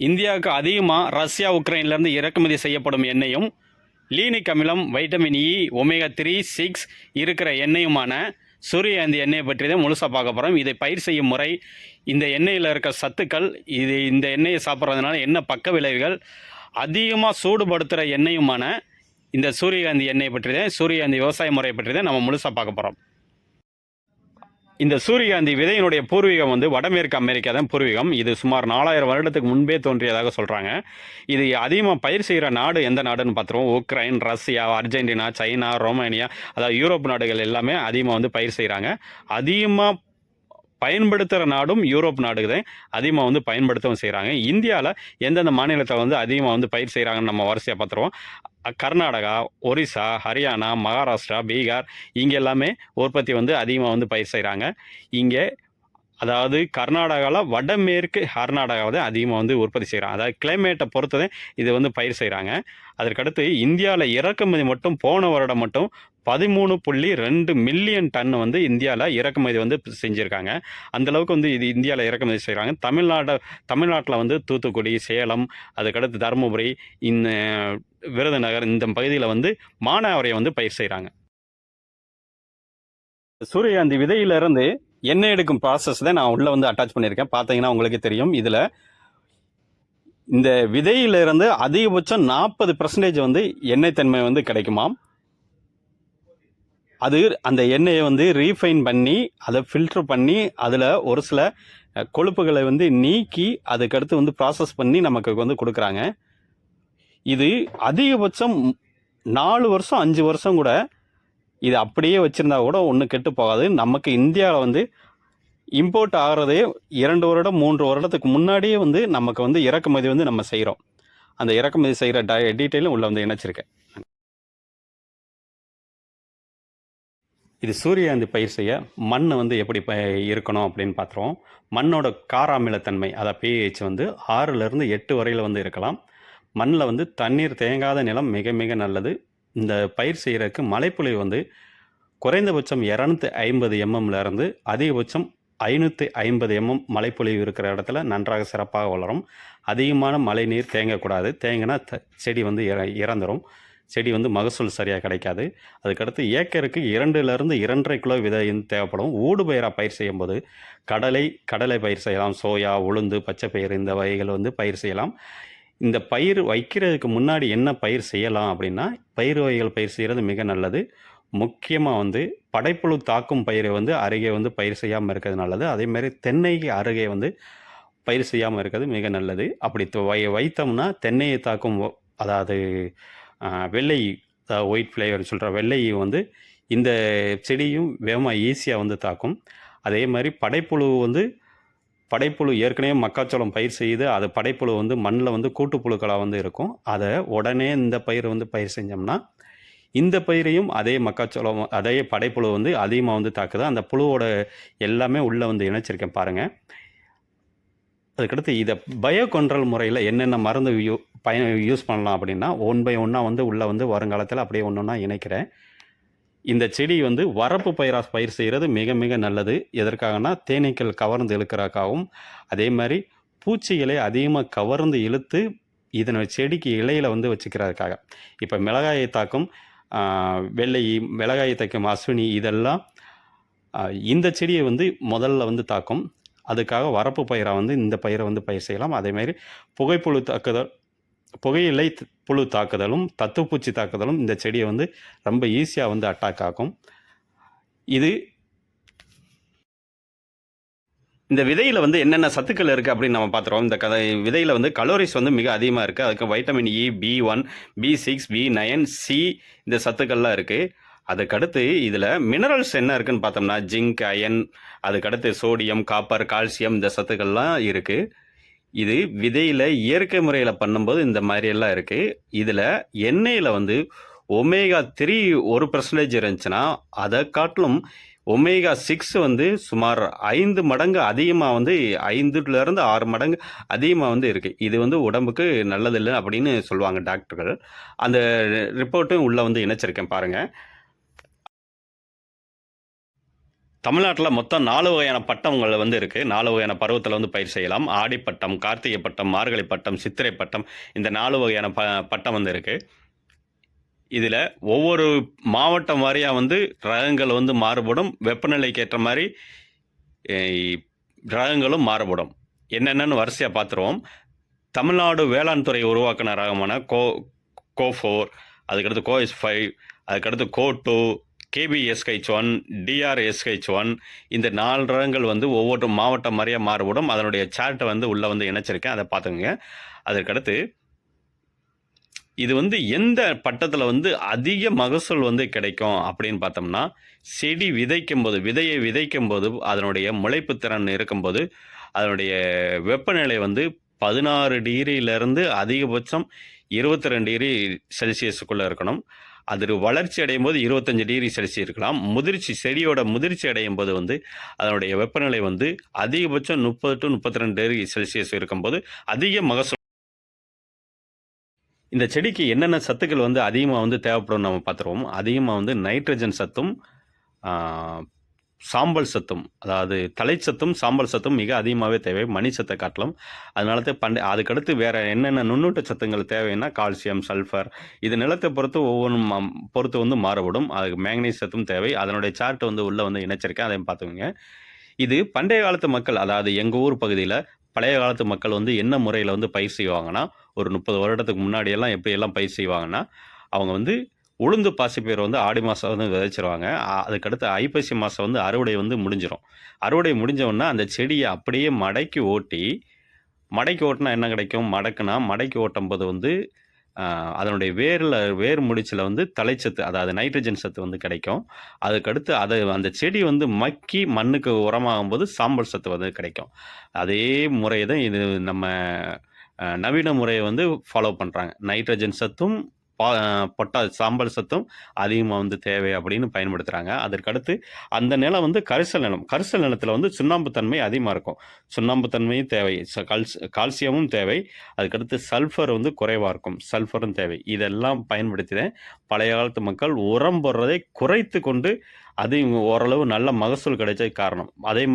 இந்தியாவுக்கு அதிகமாக ரஷ்யா உக்ரைன்லேருந்து இறக்குமதி செய்யப்படும் எண்ணெயும் லீனிக் அமிலம் vitamin E omega three six இருக்கிற எண்ணெயுமான சூரியகாந்தி எண்ணெயை பற்றி தான் முழுசாக பார்க்க போகிறோம் இதை பயிர் செய்யும் முறை இந்த எண்ணெயில் இருக்க சத்துக்கள் இது இந்த எண்ணெயை சாப்பிட்றதுனால என்ன பக்க விளைவுகள் அதிகமாக சூடுபடுத்துகிற எண்ணெயுமான இந்த சூரியகாந்தி எண்ணெயை பற்றி தான் சூரியகாந்தி விவசாய முறையை பற்றி தான் நம்ம முழுசாக பார்க்க போகிறோம் இந்த சூரியகாந்தி விதையினுடைய பூர்வீகம் வந்து வடமேற்கு அமெரிக்கா தான் பூர்வீகம். இது சுமார் நாலாயிரம் வருடத்துக்கு முன்பே தோன்றியதாக சொல்கிறாங்க இது அதிகமாக பயிர் செய்கிற நாடு எந்த நாடுன்னு பார்த்துருவோம். Ukraine Russia Argentina China Romania அதாவது யூரோப் நாடுகள் எல்லாமே அதிகமாக வந்து பயிர் செய்கிறாங்க அதிகமாக பயன்படுத்துகிற நாடும் யூரோப் நாடுகள் தான். அதிகமாக வந்து பயன்படுத்தவும் செய்கிறாங்க இந்தியாவில் எந்தெந்த மாநிலத்தை வந்து அதிகமாக வந்து பயிர் செய்கிறாங்கன்னு நம்ம வரிசையாக பார்த்துருவோம். கர்நாடகா ஒரிசா ஹரியானா மகாராஷ்டிரா பீகார் இங்கே எல்லாமே உற்பத்தி வந்து அதிகமாக வந்து பயிர் செய்கிறாங்க இங்கே அதாவது கர்நாடகாவில் வடமேற்கு கர்நாடகாவை தான் அதிகமாக வந்து உற்பத்தி செய்கிறாங்க அதாவது கிளைமேட்டை பொறுத்ததே இது வந்து பயிர் செய்கிறாங்க அதற்கடுத்து இந்தியாவில் இறக்குமதி மட்டும் போன வருடம் மட்டும் பதிமூணு புள்ளி ரெண்டு மில்லியன் டன் வந்து இந்தியாவில் இறக்குமதி வந்து செஞ்சுருக்காங்க. அந்தளவுக்கு வந்து இது இந்தியாவில் இறக்குமதி செய்கிறாங்க தமிழ்நாடு தமிழ்நாட்டில் வந்து தூத்துக்குடி சேலம் அதுக்கடுத்து தருமபுரி இந்த விருதுநகர் இந்த பகுதியில் வந்து மானாவரியை வந்து பயிர் செய்கிறாங்க சூரியகாந்தி விதையிலிருந்து எண்ணெய் எடுக்கும் ப்ராசஸ் தான் நான் உள்ளே வந்து அட்டாச் பண்ணியிருக்கேன். பார்த்தீங்கன்னா உங்களுக்கே தெரியும் இதில். இந்த விதையிலிருந்து அதிகபட்சம் நாற்பது பர்சன்டேஜ் வந்து எண்ணெய் தன்மை வந்து கிடைக்குமாம். அது அந்த எண்ணெயை வந்து ரீஃபைன் பண்ணி அதை ஃபில்டர் பண்ணி அதில் ஒரு சில கொழுப்புகளை வந்து நீக்கி அதுக்கடுத்து வந்து ப்ராசஸ் பண்ணி நமக்கு வந்து கொடுக்குறாங்க. இது அதிகபட்சம் நாலு வருஷம் அஞ்சு வருஷம் கூட இது அப்படியே வச்சுருந்தா கூட ஒன்றும் கெட்டு போகாது. நமக்கு இந்தியாவில் வந்து இம்போர்ட் ஆகிறதே இரண்டு வருடம் மூன்று வருடத்துக்கு முன்னாடியே வந்து நமக்கு வந்து இறக்குமதி வந்து நம்ம செய்கிறோம் அந்த இறக்குமதி செய்கிற ட டீட்டெயிலும் உள்ளே வந்து இணைச்சிருக்கேன். இது சூரியகாந்தி பயிர் செய்ய மண் வந்து எப்படி ப இருக்கணும் அப்படின்னு பார்த்துருவோம் மண்ணோட காராமிலத்தன்மை அதை பிஹெச் வந்து ஆறுலேருந்து எட்டு வரையில் வந்து இருக்கலாம். மண்ணில் வந்து தண்ணீர் தேங்காத நிலம் மிக மிக நல்லது. இந்த பயிர் செய்கிறதுக்கு மழைப்பொழிவு வந்து குறைந்தபட்சம் இரநூத்தி ஐம்பது எம்எம்லேருந்து அதிகபட்சம் ஐநூற்றி ஐம்பது எம்எம் மழைப்பொழிவு இருக்கிற இடத்துல நன்றாக சிறப்பாக வளரும். அதிகமான மழை நீர் தேங்கக்கூடாது. தேங்கினா த செடி வந்து இற இறந்துடும் செடி வந்து மகசூல் சரியாக கிடைக்காது. அதுக்கடுத்து ஏக்கருக்கு இரண்டுலேருந்து இரண்டரை கிலோ விதை தேவைப்படும். ஊடு பயிராக பயிர் செய்யும்போது கடலை கடலை பயிர் செய்யலாம். சோயா உளுந்து பச்சை பயிர் இந்த வகைகள் வந்து பயிர் செய்யலாம். இந்த பயிர் வைக்கிறதுக்கு முன்னாடி என்ன பயிர் செய்யலாம் அப்படின்னா பயிர் வகைகள் பயிர் செய்கிறது மிக நல்லது. முக்கியமாக வந்து படைப்புழு தாக்கும் பயிரை வந்து அருகே வந்து பயிர் செய்யாமல் இருக்கிறது நல்லது. அதேமாதிரி தென்னைக்கு அருகே வந்து பயிர் செய்யாமல் இருக்கிறது மிக நல்லது. அப்படி வை வைத்தோம்னா தென்னையை தாக்கும் அதாவது வெள்ளை ஒயிட் ஃப்ளேவர் சொல்கிற வெள்ளையை வந்து இந்த செடியும் வேகமாக ஈஸியாக வந்து தாக்கும். அதே மாதிரி படைப்புழு வந்து படைப்புழு ஏற்கனவே மக்காச்சோளம் பயிர் செய்து அது படைப்புழு வந்து மண்ணில் வந்து கூட்டுப்புழுக்களாக வந்து இருக்கும். அதை உடனே இந்த பயிர் வந்து பயிர் செஞ்சோம்னா இந்த பயிரையும் அதே மக்காச்சோளம் அதே படைப்புழு வந்து அதிகமாக வந்து தாக்குது. அந்த புழுவோட எல்லாமே உள்ளே வந்து இணைச்சிருக்கேன் பாருங்கள் அதுக்கடுத்து இதை பயோ கண்ட்ரோல் முறையில் என்னென்ன மருந்து யூ பயன் யூஸ் பண்ணலாம் அப்படின்னா ஒன் பை ஒன்னாக வந்து உள்ளே வந்து வருங்காலத்தில் அப்படியே ஒன்று ஒன்றா இணைக்கிறேன். இந்த செடி வந்து வரப்பு பயிராக பயிர் செய்கிறது மிக மிக நல்லது. எதற்காகனா தேனீக்கள் கவர்ந்து இழுக்கிறதுக்காகவும் அதே மாதிரி பூச்சிகளை அதிகமாக கவர்ந்து இழுத்து இதனை செடிக்கு இலையில் வந்து வச்சுக்கிறதுக்காக. இப்போ மிளகாயை தாக்கும் வெள்ளை மிளகாயை தாக்கும் அஸ்வினி இதெல்லாம் இந்த செடியை வந்து முதல்ல வந்து தாக்கும். அதுக்காக வரப்பு பயிராக வந்து இந்த பயிரை வந்து பயிர் செய்யலாம். அதேமாதிரி புகைப்புழு தாக்குதல் புகையிலை புழு தாக்குதலும் தத்துப்பூச்சி தாக்குதலும் இந்த செடியை வந்து ரொம்ப ஈஸியாக வந்து அட்டாக் ஆகும் இது இந்த விதையில் வந்து என்னென்ன சத்துக்கள் இருக்குது அப்படின்னு நம்ம பார்த்துருவோம். இந்த கதை விதையில் வந்து கலோரிஸ் வந்து மிக அதிகமாக இருக்குது அதுக்கு vitamin E B one B six B nine C இந்த சத்துக்கள்லாம் இருக்குது அதுக்கடுத்து இதில் மினரல்ஸ் என்ன இருக்குன்னு பார்த்தோம்னா ஜிங்க் அயன் அதுக்கடுத்து சோடியம் காப்பர் கால்சியம் இந்த சத்துக்கள்லாம் இருக்குது இது விதையில் இயற்கை முறையில் பண்ணும்போது இந்த மாதிரியெல்லாம் இருக்குது இதில் எண்ணெயில் வந்து ஒமேகா த்ரீ ஒரு பர்சன்டேஜ் இருந்துச்சுன்னா அதை காட்டிலும் ஒமேகா சிக்ஸ் வந்து சுமார் ஐந்து மடங்கு அதிகமாக வந்து ஐந்துலேருந்து ஆறு மடங்கு அதிகமாக வந்து இருக்குது இது வந்து உடம்புக்கு நல்லதில்லை அப்படின்னு சொல்லுவாங்க டாக்டர்கள். அந்த ரிப்போர்ட்டும் உள்ளே வந்து இணைச்சிருக்கேன் பாருங்கள் தமிழ்நாட்டில் மொத்தம் நாலு வகையான பட்டங்கள் வந்து இருக்குது நாலு வகையான பருவத்தில் வந்து பயிர் செய்யலாம். ஆடிப்பட்டம் கார்த்திகை பட்டம் மார்கழி பட்டம் சித்திரை பட்டம் இந்த நாலு வகையான ப பட்டம் வந்து இருக்குது இதில் ஒவ்வொரு மாவட்டம் வாரியாக வந்து ரகங்கள் வந்து மாறுபடும். வெப்பநிலைக்கு ஏற்ற மாதிரி ரகங்களும் மாறுபடும். என்னென்னு வரிசையாக பார்த்துருவோம் தமிழ்நாடு வேளாண் துறை உருவாக்கின ரகமான கோ கோ ஃபோர் அதுக்கடுத்து கோ எஸ் ஃபைவ் அதுக்கடுத்து CO two KBSH one TRSH one இந்த நாலு ரகங்கள் வந்து ஒவ்வொரு மாவட்டம் மாதிரியாக மாறுபடும். அதனுடைய சார்ட்டை வந்து உள்ளே வந்து இணைச்சிருக்கேன். அதை பார்த்துங்க அதற்கடுத்து இது வந்து எந்த பட்டத்தில் வந்து அதிக மகசூல் வந்து கிடைக்கும் அப்படின்னு பார்த்தோம்னா செடி விதைக்கும் போது விதையை விதைக்கும் போது அதனுடைய முளைப்பு திறன் இருக்கும்போது அதனுடைய வெப்பநிலை வந்து பதினாறு டிகிரியிலேருந்து அதிகபட்சம் இருபத்தி ரெண்டு டிகிரி செல்சியஸுக்குள்ளே இருக்கணும். அது வளர்ச்சி அடையும் போது இருபத்தஞ்சு டிகிரி செல்சியஸ் இருக்கலாம். முதிர்ச்சி செடியோட முதிர்ச்சி அடையும் போது வந்து அதனுடைய வெப்பநிலை வந்து அதிகபட்சம் முப்பது டு முப்பத்தி ரெண்டு டிகிரி செல்சியஸ் இருக்கும்போது அதிக மகசூல். இந்த செடிக்கு என்னென்ன சத்துக்கள் வந்து அதிகமாக வந்து தேவைப்படும் நம்ம பார்த்துருவோம். அதிகமாக வந்து நைட்ரஜன் சத்தும் சாம்பல் சத்தும் அதாவது தலைச்சத்தும் சாம்பல் சத்தும் மிக அதிகமாகவே தேவை. மணி சத்தை காட்டலாம். அதனால தான் பண்டை அதுக்கடுத்து வேறு என்னென்ன நுண்ணூட்ட சத்துங்கள் தேவைன்னா கால்சியம் சல்ஃபர். இது நிலத்தை பொறுத்து ஒவ்வொன்றும் பொறுத்து வந்து மாறுபடும். அதுக்கு மேக்னீஸ் சத்தும் தேவை. அதனுடைய சார்ட் வந்து உள்ளே வந்து இணைச்சிருக்கேன். அதையும் பார்த்துக்கோங்க. இது பண்டைய காலத்து மக்கள் அதாவது எங்கள் ஊர் பகுதியில் பழைய காலத்து மக்கள் வந்து என்ன முறையில் வந்து பயிர் செய்வாங்கன்னா ஒரு முப்பது வருடத்துக்கு முன்னாடியெல்லாம் எப்படியெல்லாம் பயிர் செய்வாங்கன்னா அவங்க வந்து உளுந்து பாசிப்பயிர் வந்து ஆடி மாதம் வந்து விதைச்சிருவாங்க. அதுக்கடுத்து ஐப்பசி மாதம் வந்து அறுவடை வந்து முடிஞ்சிடும் அறுவடை முடிஞ்சவுடனே அந்த செடியை அப்படியே மடக்கி ஓட்டி மடக்கி ஓட்டினா என்ன கிடைக்கும்? மடக்குனா மடக்கி ஓட்டும் போது வந்து அதனுடைய வேரில் வேர் முடிச்சில் வந்து தலைச்சத்து அதாவது நைட்ரஜன் சத்து வந்து கிடைக்கும். அதுக்கடுத்து அதை அந்த செடி வந்து மக்கி மண்ணுக்கு உரமாகும் போது சாம்பல் சத்து வந்து கிடைக்கும். அதே முறை தான் இது நம்ம நவீன முறையை வந்து ஃபாலோ பண்ணுறாங்க நைட்ரஜன் சத்தும் பா பொட்டா சாம்பல் சத்தும் அதிகமாக வந்து தேவை அப்படின்னு பயன்படுத்துகிறாங்க அதற்கடுத்து அந்த நிலம் வந்து கரிசல் நிலம். கரிசல் நிலத்தில் வந்து சுண்ணாம்பு தன்மை அதிகமாக இருக்கும். சுண்ணாம்பு தன்மையும் தேவை. ச- கால்சியமும் தேவை. அதுக்கடுத்து சல்ஃபர் வந்து குறைவாக இருக்கும். சல்ஃபரும் தேவை. இதெல்லாம் பயன்படுத்தினேன் பழைய காலத்து மக்கள் உரம் போடுறதை குறைத்து கொண்டு அது ஓரளவு நல்ல மகசூல் கிடைச்ச காரணம். அதே மாதிரி